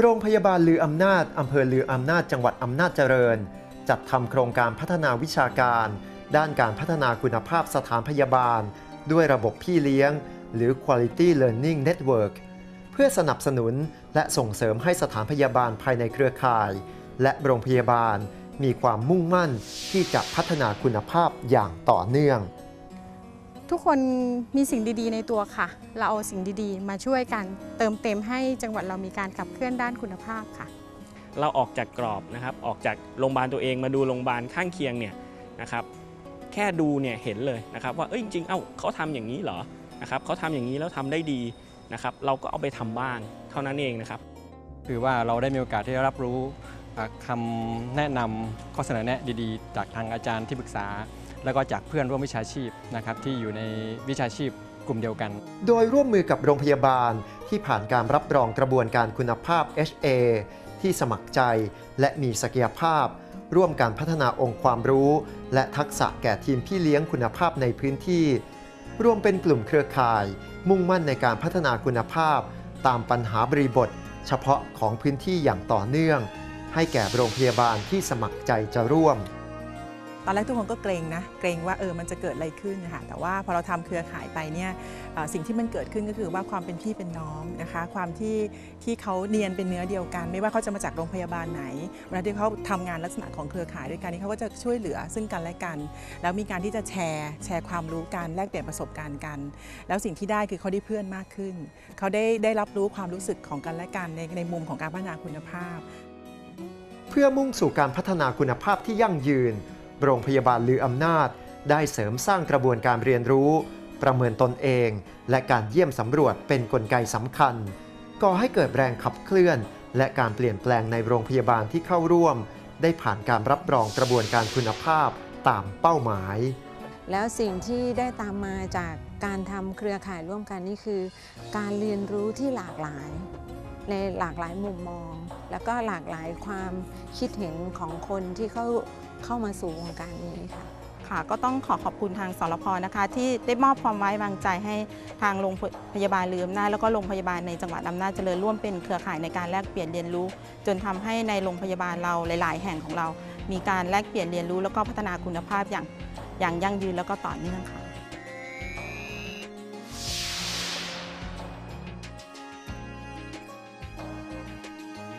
โรงพยาบาลลืออำนาจอำเภอลืออำนาจจังหวัดอำนาจเจริญ จัดทำโครงการพัฒนาวิชาการ ด้านการพัฒนาคุณภาพสถานพยาบาล ด้วยระบบพี่เลี้ยง หรือ Quality Learning Network เพื่อสนับสนุนและส่งเสริมให้สถานพยาบาลภายในเครือข่าย และโรงพยาบาลมีความมุ่งมั่นที่จะพัฒนาคุณภาพอย่างต่อเนื่อง ทุกคนมีสิ่งดีๆ ในตัวค่ะ เราเอาสิ่งดีๆ มาช่วยกันเติมเต็มให้จังหวัดเรามีการขับเคลื่อนด้านคุณภาพค่ะ เราออกจากกรอบนะครับ ออกจากโรงพยาบาลตัวเองมาดูโรงพยาบาลข้างเคียงเนี่ยนะครับ แค่ดูเนี่ยเห็นเลยนะครับ ว่าเอ้ยจริงๆ เอ้าเขาทำอย่างนี้เหรอนะครับเขาทำอย่างนี้แล้วทำได้ดีนะครับ เราก็เอาไปทำบ้างเท่านั้นเองนะครับ คือว่าเราได้มีโอกาสที่จะรับรู้อ่าคำแนะนำข้อเสนอแนะดีๆ จากทางอาจารย์ที่ปรึกษา แล้วก็จากเพื่อนร่วมวิชาชีพนะครับที่อยู่ในวิชาชีพกลุ่มเดียวกัน โดยร่วมมือกับโรงพยาบาลที่ผ่านการรับรองกระบวนการคุณภาพ HA ที่สมัครใจและมีศักยภาพ ร่วมการพัฒนาองค์ความรู้ และทักษะแก่ทีมพี่เลี้ยงคุณภาพในพื้นที่ รวมเป็นกลุ่มเครือข่าย มุ่งมั่นในการพัฒนาคุณภาพ ตามปัญหาบริบท เฉพาะของพื้นที่อย่างต่อเนื่อง ให้แก่โรงพยาบาลที่สมัครใจจะร่วม ตอนแรกทุกคนก็เกรงนะ เกรงว่าเออมันจะเกิดอะไรขึ้นนะคะแต่ว่าพอเราทำเครือข่ายไปเนี่ยสิ่งที่มันเกิดขึ้นก็คือว่าความเป็นพี่เป็นน้องนะคะ ความที่ที่เขาเนียนเป็นเนื้อเดียวกัน ไม่ว่าเขาจะมาจากโรงพยาบาลไหนเวลาที่เขาทำงานลักษณะของเครือข่ายด้วยกันนี่เขาก็จะช่วยเหลือซึ่งกันและกัน แล้วมีการที่จะแชร์แชร์ความรู้กันแลกเปลี่ยนประสบการณ์กัน แล้วสิ่งที่ได้คือเขาได้เพื่อนมากขึ้น เขาได้ได้รับรู้ความรู้สึกของกันและกันในในมุมของการพัฒนาคุณภาพ เพื่อมุ่งสู่การพัฒนาคุณภาพที่ยั่งยืน โรงพยาบาลลืออำนาจ ได้เสริมสร้างกระบวนการเรียนรู้ ประเมินตนเอง และการเยี่ยมสำรวจเป็นนกลไกสำคัญ ก่อให้เกิดแรงขับเคลื่อน และการเปลี่ยนแปลงในโรงพยาบาลที่เข้าร่วม ได้ผ่านการรับรองกระบวนการคุณภาพตามเป้าหมาย แล้วสิ่งที่ได้ตามมาจากการทำเครือข่ายร่วมกันนี่คือ การเรียนรู้ที่หลากหลาย ในหลากหลายมุมมอง แล้วก็หลากหลายความคิดเห็นของคนที่เข้า เข้ามาสู่วงการนี้ค่ะ ค่ะ ก็ต้องขอขอบคุณทางสรพนะคะ ที่ได้มอบความไว้วางใจให้ทางโรงพยาบาลลืมหน้าแล้วก็โรงพยาบาลในจังหวัดอำนาจเจริญร่วมเป็นเครือข่ายในการแลกเปลี่ยนเรียนรู้ จนทำให้ในโรงพยาบาลเราหลาย ๆ แห่งของเรา มีการแลกเปลี่ยนเรียนรู้แล้วก็พัฒนาคุณภาพอย่างอย่างยั่งยืนแล้วก็ต่อเนื่องค่ะ